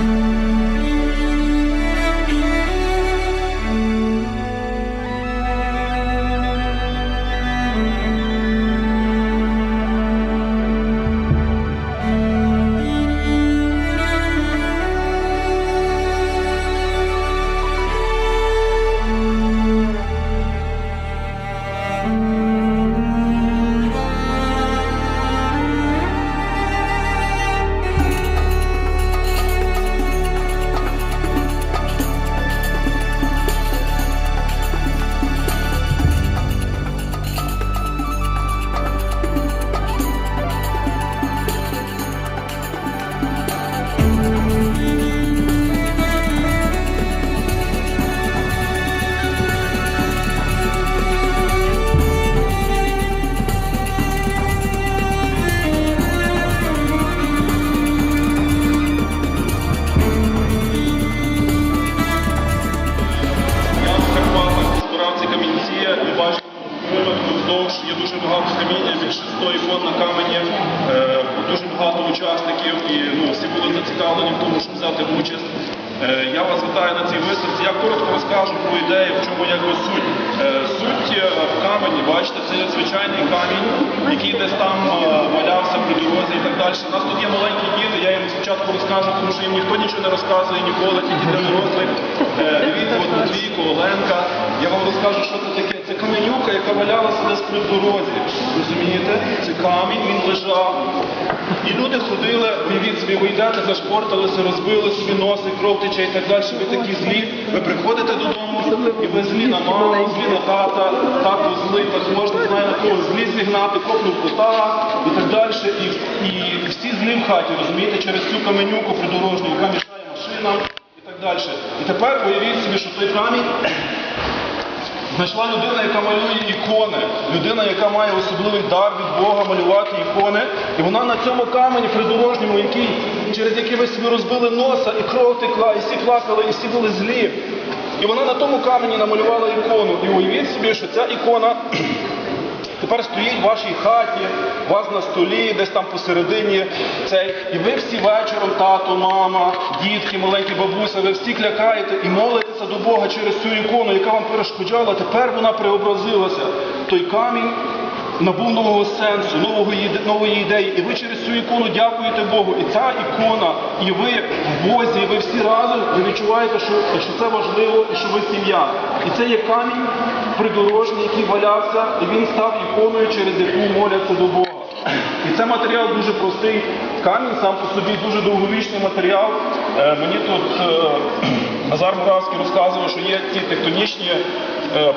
Я ніколи, тільки для дорослих. Е, Дивіться, от Матвійко, Оленка. Я вам розкажу, що це таке. Це каменюка, яка валялася десь при дорозі. Розумієте? Це камінь, він лежав. І люди ходили, уявіть собі, ви йдете, зашпорталися, розбили собі носи, кров тече і так далі. Ви такі злі. Ви приходите додому, і ви злі на маму, злі на тата, тато злий, також не знаю на кого, злі зігнати, копнув кота і так далі. І, всі злі в хаті, розумієте, через цю каменюку придорожню, яка мішає машинам так далі. І тепер уявіть собі, що той камінь Знайшла людина, яка малює ікони, людина, яка має особливий дар від Бога малювати ікони. І вона на цьому камені придорожньому, який, через який ви собі розбили носа, і кров текла, і всі плакали, і всі були злі. І вона на тому камені намалювала ікону. І уявіть собі, що ця ікона тепер стоїть в вашій хаті, у вас на столі, десь там посередині цей. І ви всі вечором, тато, мама, дітки, маленькі бабуся, ви всі клякаєте і молитеся до Бога через цю ікону, яка вам перешкоджала. Тепер вона преобразилася. Той камінь набув нового сенсу, нової ідеї. І ви через цю ікону дякуєте Богу. І ця ікона, і ви в Бозі, і ви всі разом ви відчуваєте, що, що це важливо і що ви сім'я. І це є камінь придорожній, який валявся, і він став іконою, через яку моляться до Бога. І це матеріал дуже простий. Камінь сам по собі дуже довговічний матеріал. Е, мені тут е, Назар Муравський розказував, що є ті тектонічні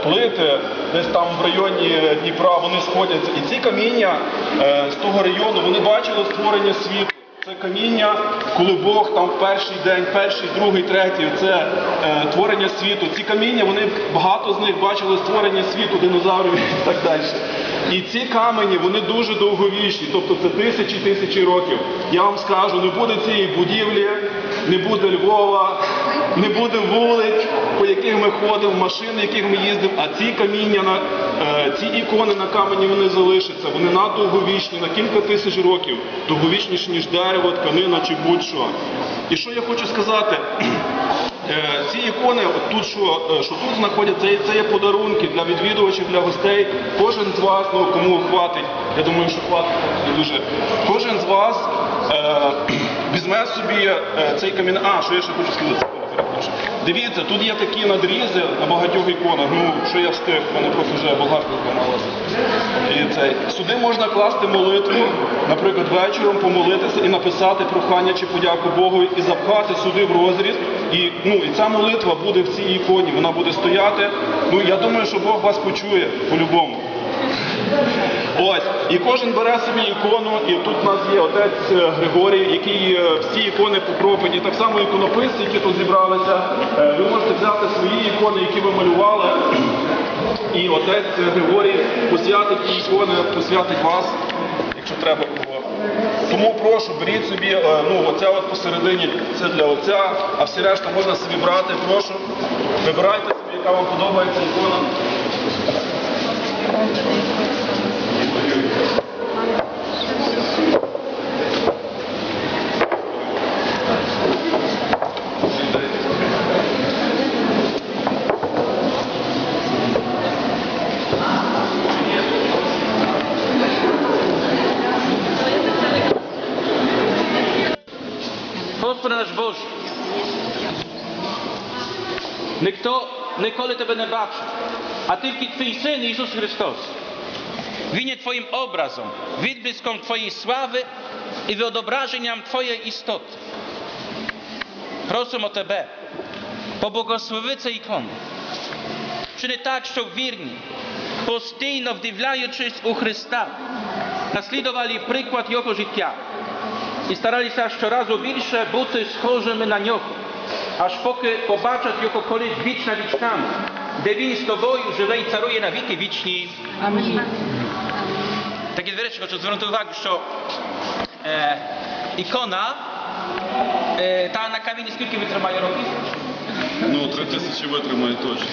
плити, десь там в районі Дніпра, вони сходяться. І ці каміння е, з того району вони бачили створення світу. Це каміння, коли Бог там перший день, перший, другий, третій, це е, творення світу. Ці каміння, вони багато з них бачили створення світу, динозаврів і так далі. І ці камені, вони дуже довговічні, тобто це тисячі тисячі років. Я вам скажу, не буде цієї будівлі, не буде Львова, не буде вулиць, яких ми ходимо, машин, яких ми їздимо, а ці каміння, на, е, ці ікони на камені вони залишаться. Вони надовговічні, на кілька тисяч років, довговічніші, ніж дерево, тканина чи будь-що. І що я хочу сказати? Е, Ці ікони, от тут що, е, що тут знаходяться, це, є подарунки для відвідувачів, для гостей. Кожен з вас, ну кому хватить, я думаю, що хватить дуже. Кожен з вас е, візьме собі цей камінь. А, що я ще хочу сказати? Дивіться, тут є такі надрізи на багатьох іконах. Ну, що я встиг, в мене просто вже. І цей. Сюди можна класти молитву, наприклад, вечором помолитися і написати прохання чи подяку Богу і запхати сюди в розріз. І, ну, і ця молитва буде в цій іконі, вона буде стояти. Ну, я думаю, що Бог вас почує по-любому. Ось, і кожен бере собі ікону, і тут у нас є отець е, Григорій, який е, всі ікони покропить, і так само іконописці, які тут зібралися. Е, Ви можете взяти свої ікони, які ви малювали, і отець Григорій посвятить ті ікони, посвятить вас, якщо треба кого. Тому прошу, беріть собі, ну оця от посередині це для отця, а всі решта можна собі брати, прошу. Вибирайте собі, яка вам подобається ікона. Nikoli te będę baczył, a tylko Twój Syn Jezus Chrystus. Winie Twoim obrazom, widbyskom Twojej sławy i wyobrażeniam Twojej istoty. Proszę o te B. Po Tebe, pobłogosławice ikony. Czyny tak, że wierni, postejno wdywlajuczyś u Chrysta, naslidowali przykład Jego życia i starali się aż razu większe buty schorzymy na Niego. Аж поки побачать його колись віч на вічками, де він з тобою живе і царує на віки вічні. Амінь. Так і, до речі, хочу звернути увагу, що е, ікона е, та на камені скільки витримає років? Ну, три тисячі витримає точно.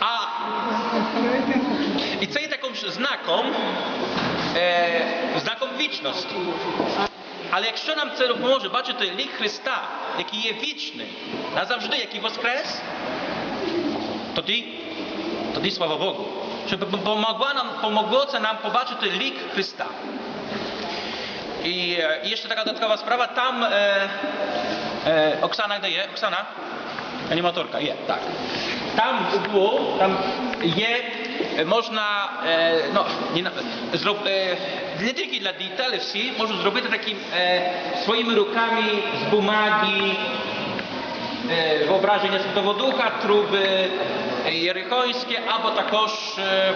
А і це є таким ж знаком, е, знаком вічності. Але якщо нам це допоможе бачити лік Христа, який є вічний, назавжди, який воскрес, тоді, тоді слава Богу. Щоб помогло нам, помогло це нам побачити лік Христа. І, е, і ще така додаткова справа, там е, е, Оксана де є? Оксана? Аніматорка є, так. Там в углу, там є, е, можна, е, ну, не, на- зроб, е, не тільки для дітей, але всі можуть зробити такі е, своїми руками з бумаги, е, вyobrażenia Святого Духа, труби е, єрихонські, або також е,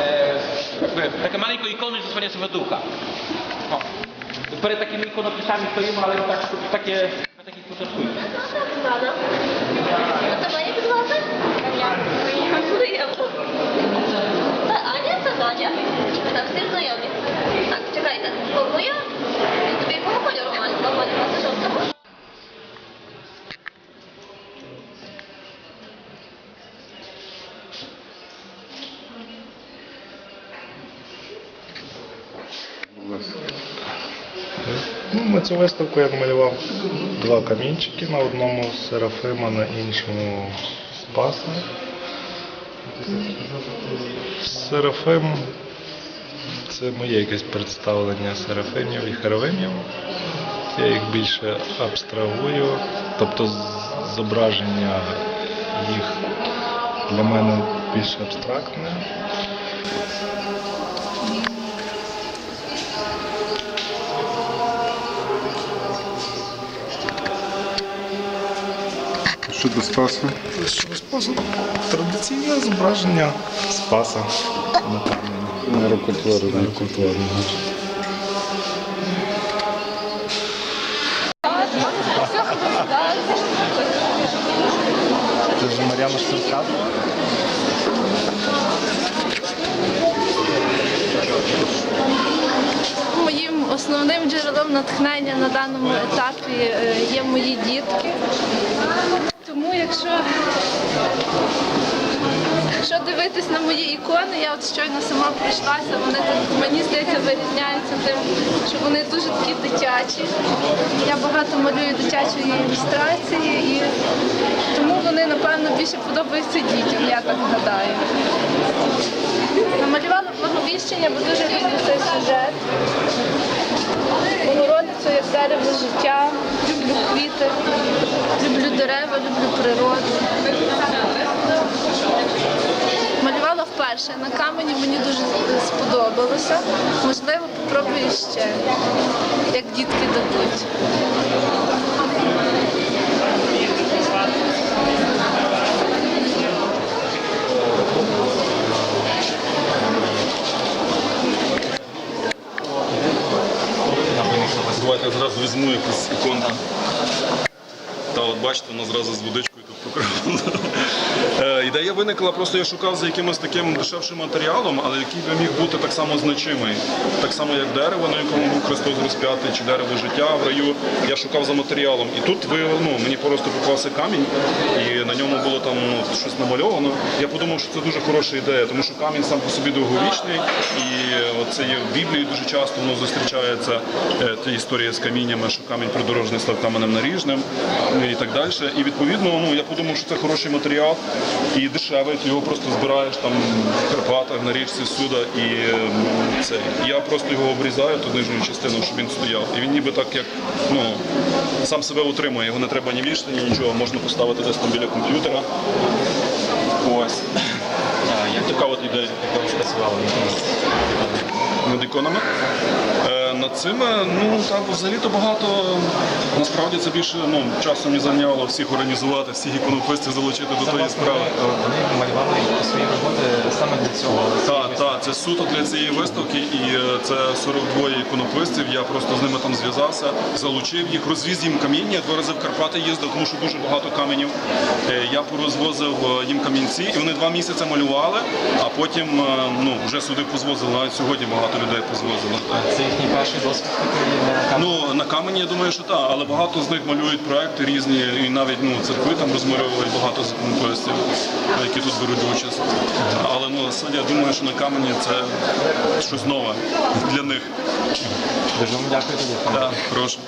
е, е, таке маленьку ікону цю виставку я намалював два камінчики, на одному Серафима, на іншому Спаса. Серафим це моє якесь представлення серафимів і херовимів. Я їх більше абстрагую, тобто зображення їх для мене більш абстрактне. Щодо Спаса, Щодо Спаса, традиційне зображення Спаса на рукотворення. Це вже Мар'яна Штурка. Моїм основним джерелом натхнення на даному етапі е, є мої дітки. Тому якщо, якщо дивитись на мої ікони, я от щойно сама пройшлася, вони так, мені здається вирізняються тим, що вони дуже такі дитячі. Я багато малюю дитячої ілюстрації і тому вони, напевно, більше подобаються дітям, я так гадаю. Намалювала благовіщення, бо дуже люблю цей сюжет. Богородицю як дерево життя, люблю квіти, люблю дерева, люблю природу. Вперше на камені, мені дуже сподобалося. Можливо, попробую ще, як дітки дадуть. Давайте я зразу візьму якусь іконку. Та от бачите, вона зразу з водичкою тут покривана. Е, Ідея виникла, просто я шукав за якимось таким дешевшим матеріалом, але який би міг бути так само значимий. Так само, як дерево, на якому був Христос розп'ятий, чи дерево життя в раю. Я шукав за матеріалом. І тут ну, мені просто попався камінь, і на ньому було там ну, щось намальовано. Я подумав, що це дуже хороша ідея, тому що камінь сам по собі довговічний, і це є в Біблії дуже часто воно зустрічається е, та історія з каміннями, що камінь придорожний став каменем наріжним е, і так далі. І відповідно, ну я подумав, що це хороший матеріал і дешевий. Ти його просто збираєш там в Карпатах на річці сюди і м, цей. Я просто його обрізаю, ту нижню частину, щоб він стояв. І він ніби так як ну, сам себе утримує, його не треба ні вішати, ні нічого, можна поставити десь там біля комп'ютера. Ось. Як така от ідея. Як ви працювали над цими, ну так, взагалі-то багато. Насправді це більше ну, часу мені зайняло всіх організувати, всіх іконописців залучити до тої справи. Вони малювали свої роботи саме для цього. Так, так, це суто для цієї виставки, і е, це 42 іконописців. Я просто з ними там зв'язався, залучив їх, розвіз їм каміння. Два рази в Карпати їздив, тому що дуже багато каменів. Е, Я порозвозив е, їм камінці, і вони два місяці малювали, а потім ну, вже сюди позвозили. Навіть сьогодні багато людей позвозили. Це їхній перший досвід такий на камені? Ну на камені я думаю, що так, але багато з них малюють проекти різні, і навіть ну церкви там розмальовують багато законописців, які тут беруть участь. Але ну я думаю, що на камені це щось нове для них. Дуже вам дякую тобі. Так, прошу.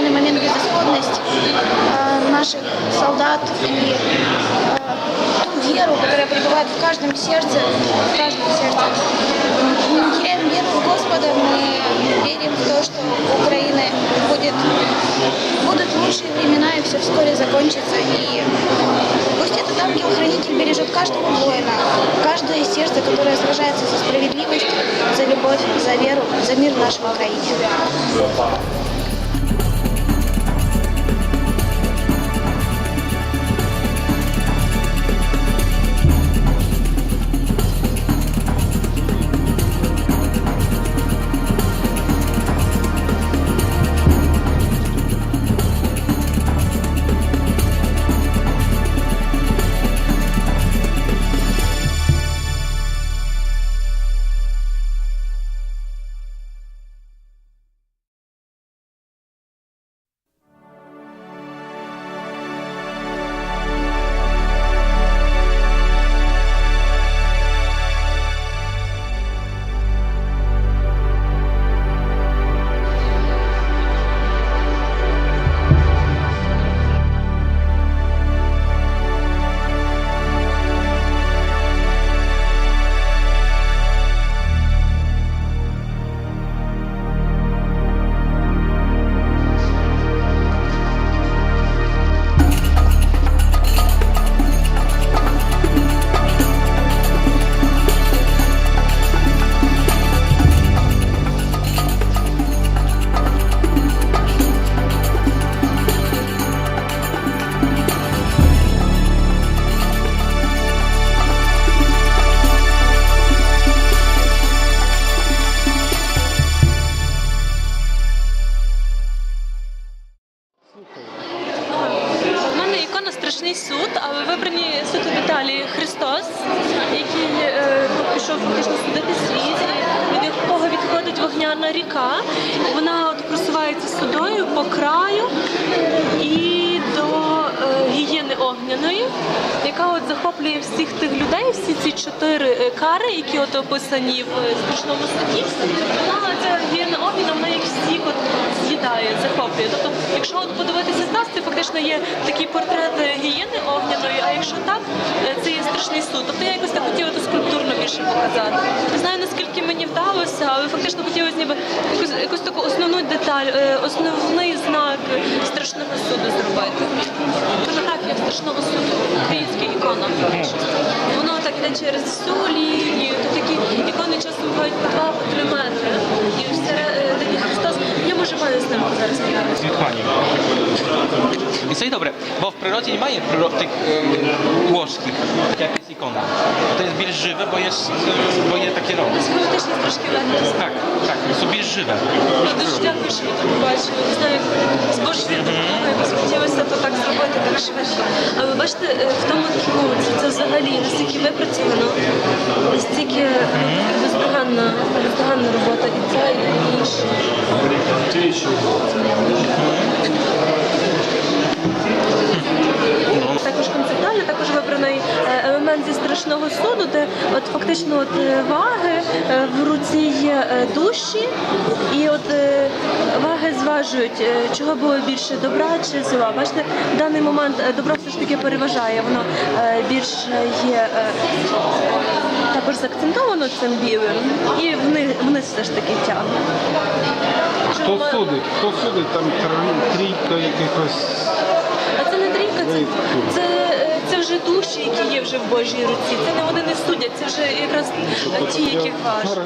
Данный момент безысходность а, наших солдат и а, ту веру, которая пребывает в каждом сердце, в каждом сердце. Мы не теряем веру в Господа, мы верим в то, что у Украины будет, будут лучшие времена и все вскоре закончится. И пусть этот ангел-хранитель бережет каждого воина, каждое сердце, которое сражается за справедливость, за любовь, за веру, за мир в нашей Украине. Відходить ріка. Вона от просувається судою по краю і до е, гієни огняної, яка от захоплює всіх тих людей, всі ці чотири е, кари, які от описані в е, страшному суді. Вона ця гієна огняна, вона їх всіх от з'їдає, захоплює. Тобто, якщо от подивитися з нас, це фактично є такий портрет е, гієни огняної, а якщо так, це є страшний суд. Тобто я якось так хотіла то скульптурно більше показати. Не знаю наскільки мені вдалося, але фактично хотілося ніби якусь, якусь таку основну деталь, основний знак страшного суду зробити. Фотографія страшного суду, українська ікона. Воно так іде через всю лінію, то такі ікони часом бувають по два, по три метри. І всередині Христос. Я може маю з ним зараз co i dobre, bo w przyrodzie nie ma przyro- tych e, łoskich, tak jak jest ikona. To jest bierz żywe, bo jest, e, bo je takie rąk. Схематичні трошки легко. Tak, tak, są bierz żywe. Я дуже дякую, що ви так побачили. Не знаю, як з Божою допомогою якось хотілося то так зробити так швидко. Але бачите, е, в тому ну, це, це взагалі настільки випрацьовано, настільки ну, бездоганна, бездоганна робота і ця, і інша. Також вибраний е, елемент зі страшного суду, де от фактично от е, ваги е, в руці є душі, і от ваги зважують, чого було більше добра чи зла. Бачите, в даний момент добро все ж таки переважає, воно більше є також заакцентовано цим білим, і вниз, все ж таки тягне. Хто судить? Хто судить? Там трійка якихось. А це не трійка, це, це, це вже душі, які є вже в Божій руці. Це не вони не судять, це вже якраз ті, яких важать.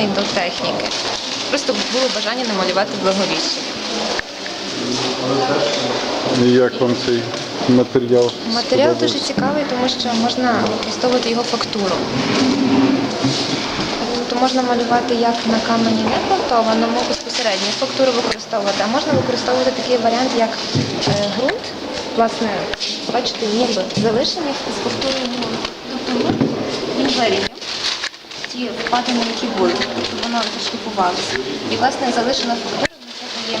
Не до техніки. Просто було бажання намалювати благовіщення. Як вам цей матеріал? Матеріал дуже цікавий, тому що можна використовувати його фактуру. Тобто можна малювати як на камені не грунтованому, безпосередньо фактуру використовувати, а можна використовувати такий варіант, як е, ґрунт, власне, бачите, ніби залишений з фактурою ґрунту. Тобто ґрунт він вирівняв ті впадини, які були, тобто воно трошки. І власне залишена фактура на це дає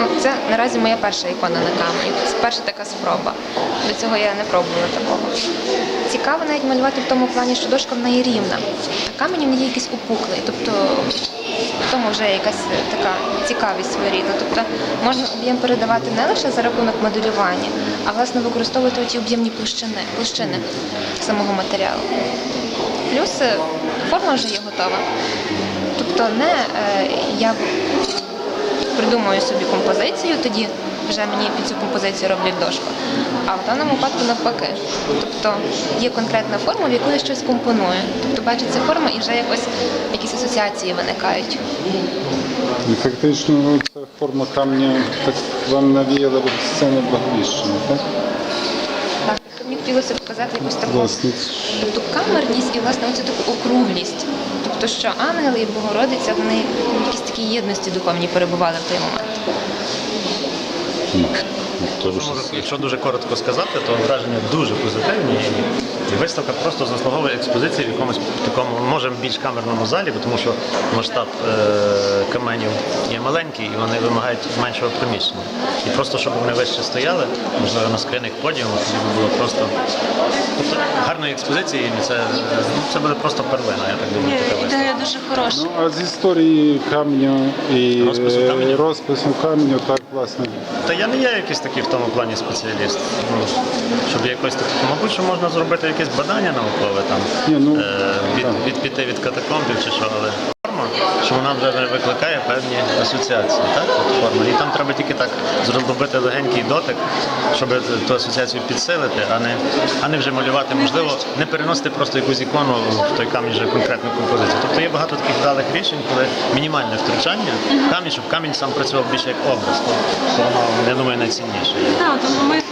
Ну, Це наразі моя перша ікона на камені. Це перша така спроба. До цього я не пробувала такого. Цікаво навіть малювати в тому плані, що дошка в неї рівна, а камінь в неї якийсь упуклий. Тобто в тому вже якась така цікавість своєрідна. Тобто можна об'єм передавати не лише за рахунок моделювання, а власне використовувати ті об'ємні площини, площини самого матеріалу. Плюс форма вже є готова. Тобто не е, я придумую собі композицію, тоді вже мені під цю композицію роблять дошку. А в даному випадку навпаки. Тобто є конкретна форма, в яку я щось компоную. Тобто бачиться форма і вже якось якісь асоціації виникають. І фактично ну, ця форма камня так вам навіяла від сцени так? Мені хотілося показати якусь таку тобто камерність і власне оцю таку округлість. Тобто, що ангели і Богородиця вони в якійсь такій єдності духовні перебували в той момент. якщо дуже коротко сказати, то враження дуже позитивні. І виставка просто заслуговує експозиції в якомусь такому, може більш камерному залі, тому що масштаб е, каменів є маленький і вони вимагають меншого приміщення. І просто щоб вони вище стояли, можливо, на скринних подіумах, тоді би було просто тобто, гарної експозиції, і це, це буде просто перлина, я так думаю, така виставка. Ідея дуже хороша. Ну, а з історії каменю і Розпису каменю? розпису так, власне. Та я не є якийсь такий в тому плані спеціаліст. Ну, щоб якось так, мабуть, що можна зробити якесь badання наукове там, Ні, ну, е, від, так. від, піти від катакомбів чи що, але форма, що вона вже викликає певні асоціації, так? От форма. І там треба тільки так зробити легенький дотик, щоб ту асоціацію підсилити, а не, а не вже малювати, можливо, не переносити просто якусь ікону в той камінь вже конкретну композицію. Тобто є багато таких вдалих рішень, коли мінімальне втручання, камінь, щоб камінь сам працював більше як образ, то, то воно, я думаю, найцінніше. Так, тому ми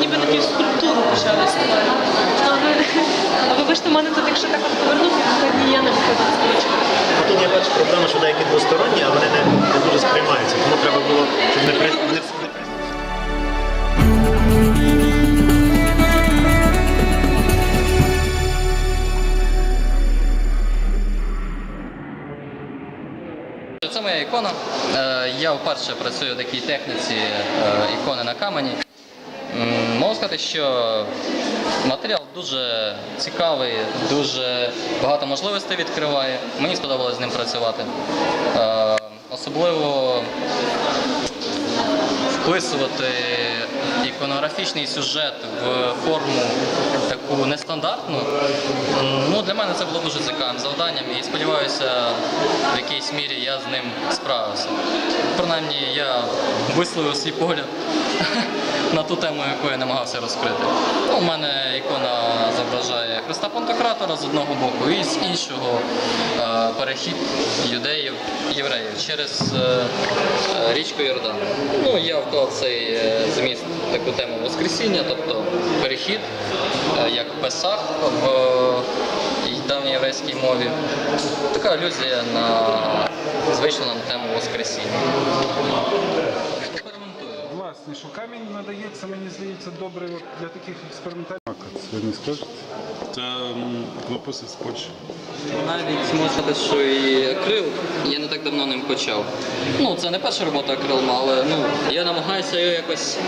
ніби напівскульптуру почали створити. Але, але вибачте, в мене тут, якщо так от повернути, то так ніяк не виходить з. Ну, Тут я бачу проблему, що деякі двосторонні, а вони не, не дуже сприймаються. Тому треба було, щоб не при не, Це моя ікона. Е, Я вперше працюю в такій техніці е, ікони на камені. Сказати, що матеріал дуже цікавий, дуже багато можливостей відкриває. Мені сподобалось з ним працювати. Е, Особливо вписувати іконографічний сюжет в форму таку нестандартну. Ну, для мене це було дуже цікавим завданням і сподіваюся, в якійсь мірі я з ним справився. Принаймні, я висловив свій погляд на ту тему, яку я намагався розкрити. Ну, у мене ікона зображає Христа Пантократора з одного боку, і з іншого е, перехід юдеїв, євреїв через е, е, річку Йордан. Ну, я вклав цей зміст таку тему Воскресіння, тобто перехід, як Песах в е, давній єврейській мові. Така алюзія на звичну нам тему Воскресіння. Власне, що камінь надається, мені здається, добре от для таких експериментальних. Ви не скажете? Це написи з Польщі. Навіть можна сказати, що і акрил, я не так давно ним почав. Ну, це не перша робота акрилом, але ну, я намагаюся його якось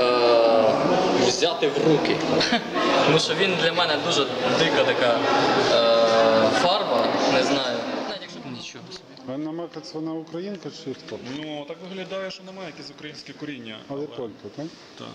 е- взяти в руки. Тому що він для мене дуже дика така е- фарба, не знаю. Анна Макац, вона українка чи хто? Ну, так виглядає, що немає якесь українське коріння. Але полька, так? Так.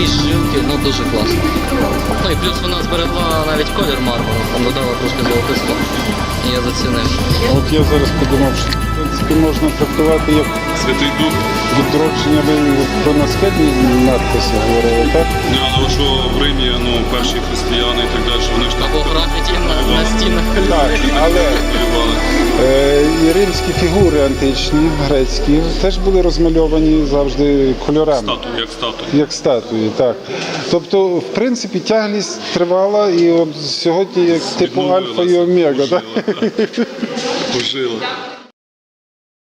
Якісь жилки, ну дуже класно. Ну і плюс вона зберегла навіть колір мармуру, там додала трошки золотисто. І я зацінив. От я зараз подумав, що які можна трактувати як Святий Дух. відродження, про насхідні надписи говорили, так? Не, але що в Римі ну, перші християни і так далі, вони ж так. Або графіті на, на стінах. Так, але е, і римські фігури античні, грецькі, теж були розмальовані завжди кольорами. Статуї, як статуї. Як статуї, так. Тобто, в принципі, тяглість тривала і от сьогодні як типу Альфа і Омега. так? Пожила.